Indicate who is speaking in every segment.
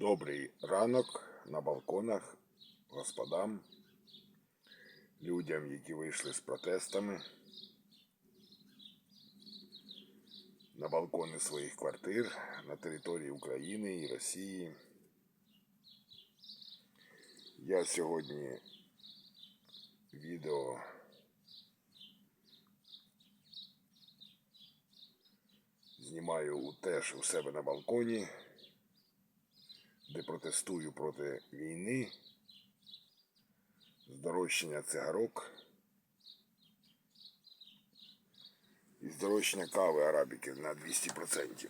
Speaker 1: Добрий ранок на балконах господам, людям, які вийшли з протестами на балкони своїх квартир на території України і Росії. Я сьогодні відео знімаю теж у себе на балконі де протестую проти війни, здорожчання цигарок і здорожчання кави арабіки на 200%.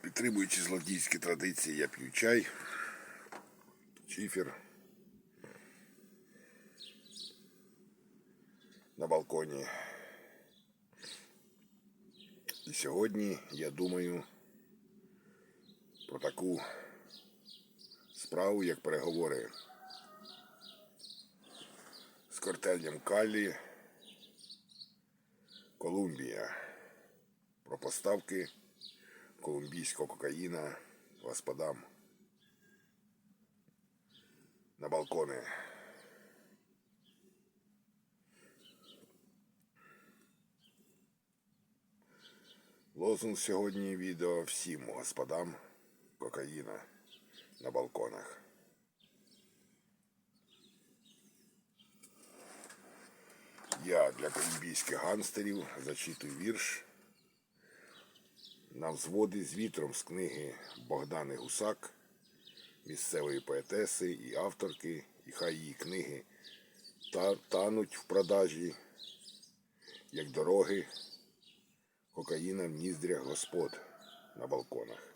Speaker 1: Підтримуючи злодійські традиції, я п'ю чай, чифер. На балконі. І сьогодні я думаю про таку справу, як переговори з картелем Каллі Колумбія про поставки колумбійського кокаїна господам на балкони. Лозунг сьогодні відео всім господам кокаїна на балконах. Я для колумбійських ганстерів зачитую вірш на взводи з вітром з книги Богдани Гусак, місцевої поетеси і авторки, і хай її книги та тануть в продажі, як дороги кокаїна в ніздрях господ на балконах.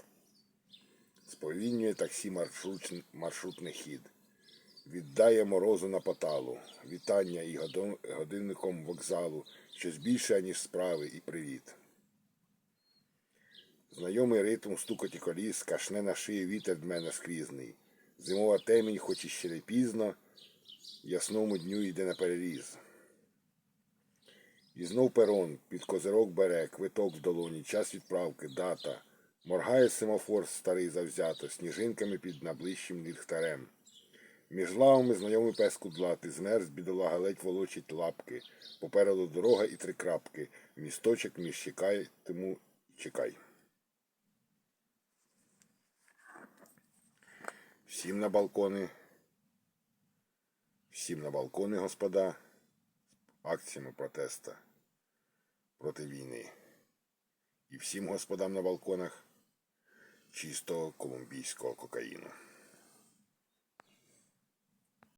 Speaker 1: Сповільнює таксі маршрут, маршрутний хід. Віддає морозу на поталу, вітання і годинником вокзалу, щось більше, ніж справи і привіт. Знайомий ритм стукоті коліс, кашне на шиї вітер в мене скрізний. Зимова темінь, хоч і ще не пізно, ясному дню йде на переріз. І знов перон, під козирок бере, квиток в долоні, час відправки, дата. Моргає семафор старий завзято, сніжинками під наближчим ліхтарем. Між лавами знайомий пес кудлати, змерз бідолага ледь волочить лапки. Попереду дорога і три крапки. Місточок між чекай, тому чекай. Всім на балкони. Всім на балкони, господа акціями протеста проти війни. І всім господам на балконах чистого колумбійського кокаїну.